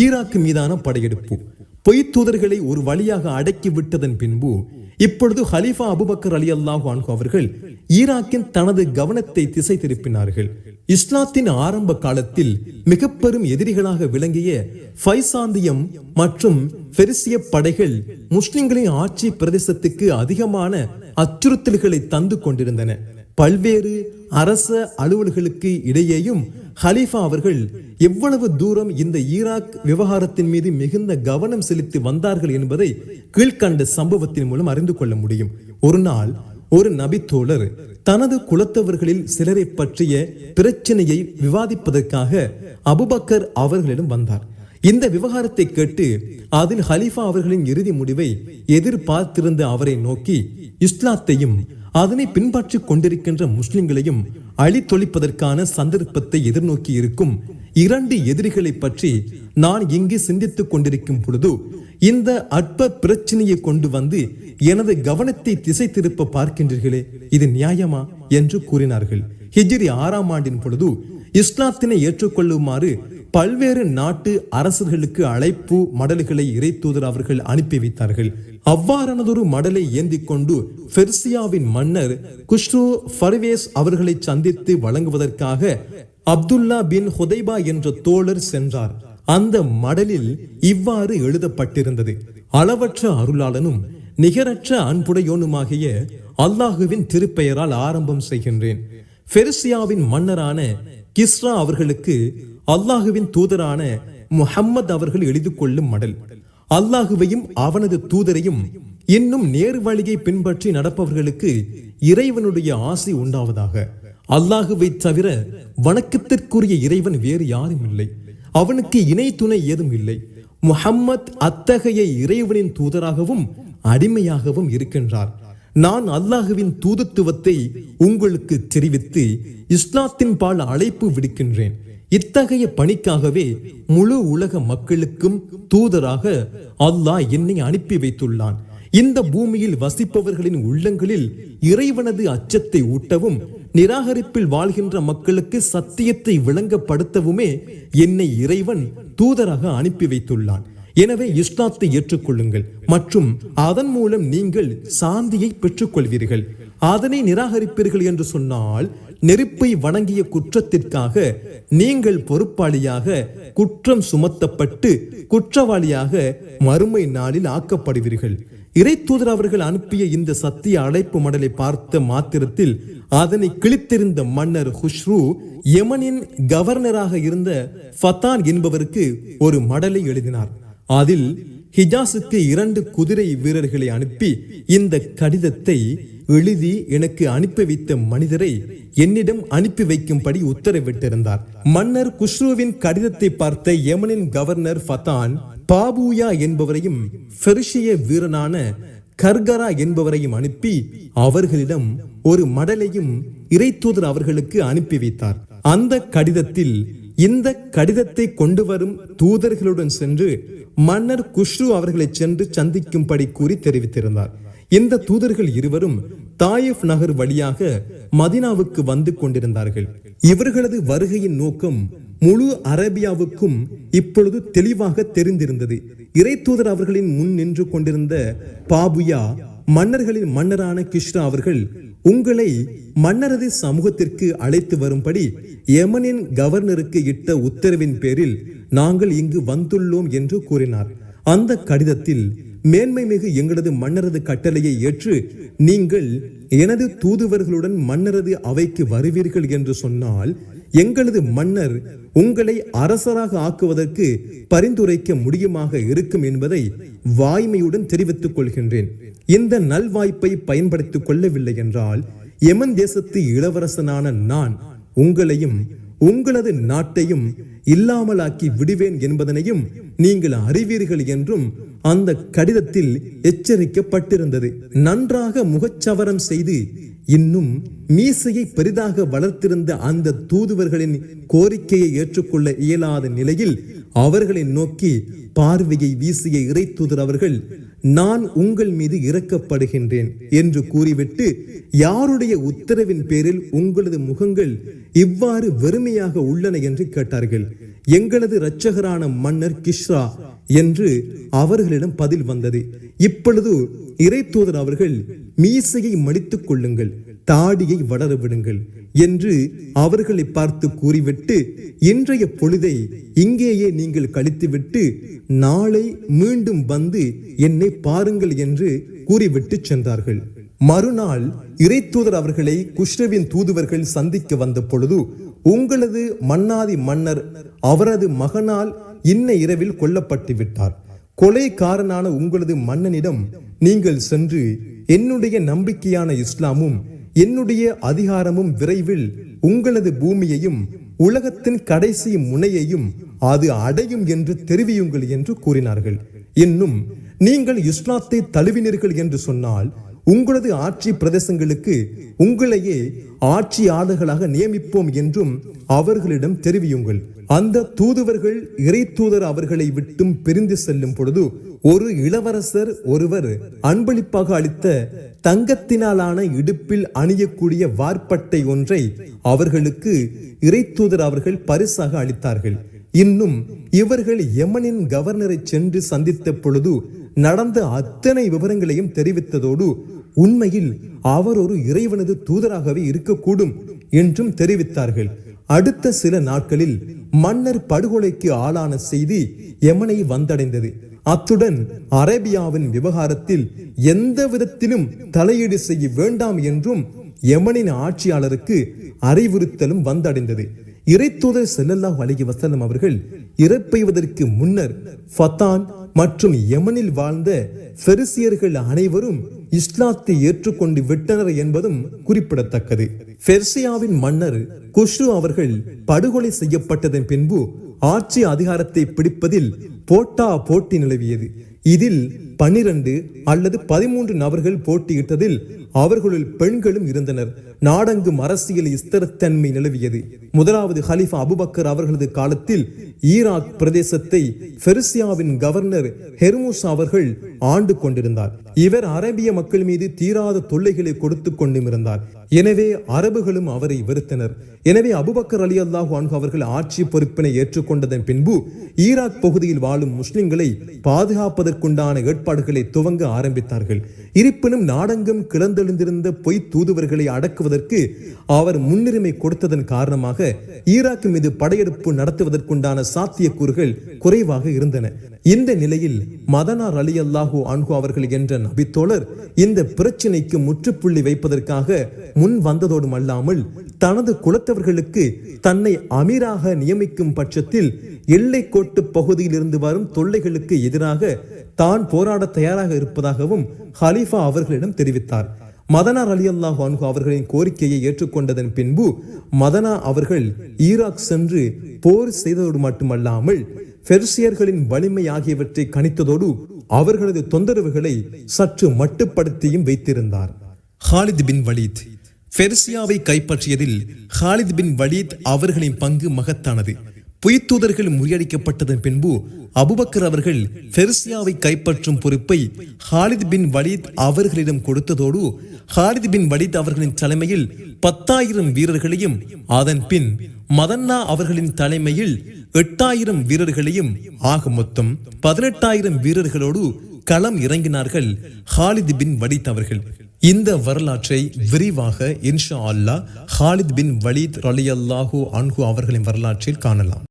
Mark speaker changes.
Speaker 1: Iraq மீதான படையெடுப்பு. பொய்த் தூதர்களை ஒரு வழியாக அடக்கி விட்டதன் பின்பு இப்பொழுது ஹலீஃபா அபுபக்கர் அலி அல்லாஹு அன்ஹு அவர்கள் ஈராக்கின் தனது கவனத்தை திசை திருப்பினார்கள். இஸ்லாத்தின் ஆரம்ப காலத்தில் மிக பெரும் எதிரிகளாக விளங்கிய ஃபைசாந்தியம் மற்றும் பெருசிய படைகள் முஸ்லிம்களின் ஆட்சி பிரதேசத்துக்கு அதிகமான அச்சுறுத்தல்களை தந்து கொண்டிருந்தன. பல்வேறு அரச அலுவல்களுக்கு இடையேயும் ஹலீஃபா அவர்கள் எவ்வளவு தூரம் இந்த ஈராக் விவகாரத்தின் மீது மிகுந்த கவனம் செலுத்தி வந்தார்கள் என்பதை கீழ்கண்ட சம்பவத்தின் மூலம் அறிந்து கொள்ள முடியும். ஒரு நாள் ஒரு நபித்தோழர் தனது குலத்தவர்களில் சிலரை பற்றிய பிரச்சனையை விவாதிப்பதற்காக அபுபக்கர் அவர்களிடம் வந்தார். இந்த விவகாரத்தை கேட்டு அதில் ஹலீஃபா அவர்களின் இறுதி முடிவை எதிர்பார்த்திருந்த அவரை நோக்கி இஸ்லாத்தையும் அதனை பின்பற்றிக் கொண்டிருக்கின்ற முஸ்லிம்களையும் அழித்தொழிப்பதற்கான சந்தர்ப்பத்தை எதிர்நோக்கி இருக்கும் இரண்டு எதிரிகளை பற்றி நான் இங்கு சிந்தித்துக் கொண்டிருக்கும் பொழுது இந்த அற்ப பிரச்சனையை கொண்டு வந்து எனது கவனத்தை திசை திருப்ப பார்க்கின்றீர்களே இது நியாயமா? என்று கூறினார்கள். ஹிஜ்ரி ஆறாம் ஆண்டின் பொழுது இஸ்லாத்தினை ஏற்றுக்கொள்ளுமாறு பல்வேறு நாட்டு அரசர்களுக்கு அழைப்பு மடல்களை இறை தூதர் அவர்கள் அனுப்பி வைத்தார்கள். அவ்வாறானதொரு மடலை ஏந்தி கொண்டு பெர்சியாவின் மன்னர் குஷ்ரு ஃபர்வேஸ் அவர்களை சந்தித்து வழங்குவதற்காக அப்துல்லா பின் ஹுதைபா என்ற தோழர் சென்றார். அந்த மடலில் இவ்வாறு எழுதப்பட்டிருந்தது. அளவற்ற அருளாளனும் நிகரற்ற அன்புடையோனுமாகிய அல்லாஹுவின் திருப்பெயரால் ஆரம்பம் செய்கின்றேன். பெர்சியாவின் மன்னரான கிஸ்ரா அவர்களுக்கு அல்லாஹுவின் தூதரான முஹம்மது அவர்கள் எழுதி கொள்ளும் மடல். அல்லாஹுவையும் அவனது தூதரையும் இன்னும் நேர் வழியை பின்பற்றி நடப்பவர்களுக்கு இறைவனுடைய ஆசை உண்டாவதாக. அல்லாஹுவை தவிர வணக்கத்திற்குரிய இறைவன் வேறு யாரும் இல்லை. அவனுக்கு இணை துணை ஏதும் இல்லை. முஹம்மத் அத்தகைய இறைவனின் தூதராகவும் அடிமையாகவும் இருக்கின்றார். நான் அல்லாஹுவின் தூதுத்துவத்தை உங்களுக்கு தெரிவித்து இஸ்லாத்தின் பால் அழைப்பு விடுக்கின்றேன். இத்தகைய பணிக்காகவே முழு உலக மக்களுக்கும் தூதராக அல்லாஹ் என்னை அனுப்பி வைத்துள்ளான். இந்த பூமியில் வசிப்பவர்களின் உள்ளங்களில் இறைவனது அச்சத்தை ஊட்டவும் நிராகரிப்பில் வாழ்கின்ற மக்களுக்கு சத்தியத்தை விளங்கப்படுத்தவுமே என்னை இறைவன் தூதராக அனுப்பி வைத்துள்ளான். எனவே இஸ்லாத்தை ஏற்றுக்கொள்ளுங்கள் மற்றும் அதன் மூலம் நீங்கள் சாந்தியை பெற்றுக்கொள்வீர்கள். அதனை நிராகரிப்பீர்கள் என்று சொன்னால் நெருப்பை வணங்கிய குற்றத்திற்காக நீங்கள் பொறுப்பாளியாக குற்றம் சுமத்தப்பட்டு குற்றவாளியாக மறுமை நாளில் ஆக்கப்படுவீர்கள். இறைத்தூதர் அவர்கள் அனுப்பிய இந்த சத்திய அழைப்பு மடலை பார்த்த மாத்திரத்தில் அதனை கிழித்திருந்த மன்னர் ஹுஷ்ரு யமனின் கவர்னராக இருந்த ஃபத்தான் என்பவருக்கு ஒரு மடலை எழுதினார். அதில் ஹிஜாஸுக்கு இரண்டு குதிரை வீரர்களை அனுப்பி இந்த கடிதத்தை எழுதி எனக்கு அனுப்பி வைத்த மனிதரை என்னிடம் அனுப்பி வைக்கும்படி உத்தரவிட்டிருந்தார். மன்னர் குஷ்ருவின் கடிதத்தை பார்த்த யமனின் கவர்னர் ஃபதான் பாபூயா என்பவரையும் பெருஷிய வீரனான கர்கரா என்பவரையும் அனுப்பி அவர்களிடம் ஒரு மடலையும் இறைத்தூதர் அவர்களுக்கு அனுப்பி வைத்தார். அந்த கடிதத்தில் இந்த கடிதத்தை கொண்டு வரும் தூதர்களுடன் சென்று மன்னர் குஷ்ரு அவர்களை சென்று சந்திக்கும்படி கூறி தெரிவித்திருந்தார். இந்த தூதர்கள் இருவரும் தாயிஃப் நகர் வழியாக மதினாவுக்கு வந்து கொண்டிருந்தார்கள். இவர்களது வருகையின் நோக்கம் முழு அரேபியாவுக்கும் இப்பொழுது தெளிவாக தெரிந்திருந்தது. இறை தூதர் அவர்களின் முன் நின்று கொண்டிருந்த பாபுயா மன்னர்களின் மன்னரான கிருஷ்ணா அவர்கள் உங்களை மன்னரது சமூகத்திற்கு அழைத்து வரும்படி யமனின் கவர்னருக்கு இட்ட உத்தரவின் பேரில் நாங்கள் இங்கு வந்துள்ளோம் என்று கூறினார். அந்த கடிதத்தில் மேன்மை மிகு எங்களது மன்னரது கட்டளையை ஏற்று நீங்கள் எனது தூதுவர்களுடன் மன்னரது அவைக்கு வருவீர்கள் என்று சொன்னால் எங்களது மன்னர் உங்களை அரசராக ஆக்குவதற்கு பரிந்துரைக்க முடியுமாக இருக்கும் என்பதை வாய்மையுடன் தெரிவித்துக் கொள்கின்றேன். இந்த நல்வாய்ப்பை பயன்படுத்திக் கொள்ளவில்லை என்றால் எமன் தேசத்து இளவரசனான நான் உங்களையும் உங்களது நாட்டையும் இல்லாமலாக்கி விடுவேன் என்பதனையும் நீங்கள் அறிவீர்கள் என்றும் அந்த கடிதத்தில் எச்சரிக்கப்பட்டிருந்தது. நன்றாக முகச்சவரம் செய்து இன்னும் மீசையை பெரிதாக வளர்த்திருந்த அந்த தூதுவர்களின் கோரிக்கையை ஏற்றுக்கொள்ள இயலாத நிலையில் அவர்களை நோக்கி பார்வையை வீசிய இறை தூதர் அவர்கள் நான் உங்கள் மீது இறக்கப்படுகின்றேன் என்று கூறிவிட்டு யாருடைய உத்தரவின் பேரில் உங்களது முகங்கள் இவ்வாறு வெறுமையாக உள்ளன? என்று கேட்டார்கள். எங்களது இரட்சகரான மன்னர் கிஷ்ரா என்று அவர்களிடம் பதில் வந்தது. இப்பொழுது இறை தூதர் அவர்கள் மீசையை மடித்துக் கொள்ளுங்கள் தாடியை வளர விடுங்கள் என்று அவர்களை பார்த்து கூறிவிட்டு இன்றைய பொழுதை இங்கேயே நீங்கள் கழித்துவிட்டு நாளை மீண்டும் வந்து என்னை பாருங்கள் என்று கூறிவிட்டு சென்றார்கள். மறுநாள் இறை தூதர் அவர்களை குஷ்ரவின் தூதுவர்கள் சந்திக்க வந்த பொழுது உங்களது மன்னாதி மன்னர் அவரது மகனால் இன்ன இரவில் கொல்லப்பட்டு விட்டார் கொலைக்காரனான உங்களது மன்னனிடம் நீங்கள் சென்று என்னுடைய நம்பிக்கையான இஸ்லாமும் என்னுடைய அதிகாரமும் விரைவில் உங்களது பூமியையும் உலகத்தின் கடைசி முனையையும் அது அடையும் என்று தெரிவியுங்கள் என்று கூறினார்கள். இன்னும் நீங்கள் இஸ்லாத்தை தழுவினீர்கள் என்று சொன்னால் உங்களது ஆட்சி பிரதேசங்களுக்கு உங்களையே ஆட்சியாளர்களாக நியமிப்போம் என்றும் அவர்களிடம் தெரிவியுங்கள். அந்த தூதுவர்கள் இறை தூதர் அவர்களை விட்டும் பிரிந்து செல்லும் பொழுது ஒரு இளவரசர் ஒருவர் அன்பளிப்பாக அளித்த தங்கத்தினாலான இடுப்பில் அணியக்கூடிய வார்ப்பட்டை ஒன்றை அவர்களுக்கு இறை தூதர் அவர்கள் பரிசாக அளித்தார்கள். இன்னும் இவர்கள் யமனின் கவர்னரை சென்று சந்தித்த பொழுது நடந்த அத்தனை விவரங்களையும் தெரிவித்ததோடு உண்மையில் அவர் ஒரு இறைவனது தூதராகவே இருக்கக்கூடும் என்றும் தெரிவித்தார்கள். அடுத்த சில நாட்களில் மன்னர் படுகொலைக்கு ஆளான செய்தி யமனை வந்தடைந்தது. அத்துடன் அரேபியாவின் விவகாரத்தில் எந்த விதத்திலும் தலையீடு செய்ய வேண்டாம் என்றும் யமனின் ஆட்சியாளருக்கு அறிவுறுத்தலும் வந்தடைந்தது. இறைத்தூதர் செல்லல்லாஹ் அலைஹி வசலம் அவர்கள் இறப்பெய்வதற்கு முன்னர் ஃபத்தான் மற்றும் யமனில் வாழ்ந்த பெருசியர்கள் அனைவரும் இஸ்லாத்தை ஏற்றுக்கொண்டு விட்டனர் என்பதும் குறிப்பிடத்தக்கது. பெர்சியாவின் மன்னர் குஷ்ரு அவர்கள் படுகொலை செய்யப்பட்டதன் பின்பு ஆட்சி அதிகாரத்தை பிடிப்பதில் போட்டா போட்டி நிலவியது. இதில் பனிரண்டு அல்லது பதிமூன்று நபர்கள் போட்டியிட்டதில் அவர்களுள் பெண்களும் இருந்தனர். நாடெங்கும் அரசியல் ஸ்திரத்தன்மை நிலவியது. முதலாவது ஹலிஃபா அபுபக்கர் அவர்களது காலத்தில் ஈராக் பிரதேசத்தை பெருசியாவின் கவர்னர் ஹெர்மூஸ் அவர்கள் ஆண்டு கொண்டிருந்தார். இவர் அரேபிய மக்கள் மீது தீராத தொல்லைகளை கொடுத்து கொண்டும் இருந்தார் எனவே அரபுகளும் அவரை வெறுத்தனர். எனவே அபுபக்கர் அலி அல்லாஹு அன்ஹு அவர்கள் ஆட்சி பொறுப்பினை ஏற்றுக்கொண்டதன் பின்பு ஈராக் பகுதியில் வாழும் முஸ்லிம்களை பாதுகாப்பதற்குண்டான ஏற்பாடுகளை துவங்க ஆரம்பித்தார்கள். இருப்பினும் நாடெங்கும் கிளந்த கிளந்தெழுந்திருந்த பொய் தூதுவர்களை அடக்குவதற்கு அவர் முன்னுரிமை கொடுத்ததன் காரணமாக ஈராக் மீது படையெடுப்பு நடத்துவதற்குண்டான சாத்தியக்கூறுகள் குறைவாக இருந்தன. இந்த நிலையில் மதனார் அலி அல்லாஹூ அன்ஹு அவர்கள் என்ற நபித்தோழர் இந்த பிரச்சினைக்கு முற்றுப்புள்ளி வைப்பதற்காக முன் வந்ததோடும் அல்லாமல் தனது குலத்தவர்களுக்கு தன்னை அமீராக நியமிக்கும் பட்சத்தில் எல்லை கோட்டு பகுதியில் இருந்து வரும் தொல்லைகளுக்கு எதிராக தான் போராட தயாராக இருப்பதாகவும் ஹலீஃபா அவர்களிடம் தெரிவித்தார். மதனார் அலி அல்லாஹ் அன்ஹு அவர்களின் கோரிக்கையை ஏற்றுக்கொண்டதன் பின்பு மதனா அவர்கள் ஈராக் சென்று போர் செய்ததோடு மட்டுமல்லாமல் பெர்சியர்களின் வலிமை ஆகியவற்றை கணித்ததோடு அவர்களது தொந்தரவுகளை சற்று மட்டுப்படுத்தியும் வைத்திருந்தார். Khalid bin Walid. பெர்சியாவை கைப்பற்றியதில் ஹாலித் பின் வலீத் அவர்களின் பங்கு மகத்தானது. பொய்த்தூதர்கள் முறியடிக்கப்பட்டதன் பின்பு அபுபக்கர் அவர்கள் பெர்சியாவை கைப்பற்றும் பொறுப்பை ஹாலித் பின் வலீத் அவர்களிடம் கொடுத்ததோடு ஹாலித் பின் வலித் அவர்களின் தலைமையில் பத்தாயிரம் வீரர்களையும் அதன் பின் மதன்னா அவர்களின் தலைமையில் எட்டாயிரம் வீரர்களையும் ஆக மொத்தம் பதினெட்டாயிரம் வீரர்களோடு களம் இறங்கினார்கள் ஹாலித் பின் வலீத் அவர்கள். இந்த வரலாற்றை விரிவாக இன்ஷா அல்லாஹ் ஹாலித் பின் வலீத் ரலியல்லாஹு அன்ஹு அவர்களின் வரலாற்றில் காணலாம்.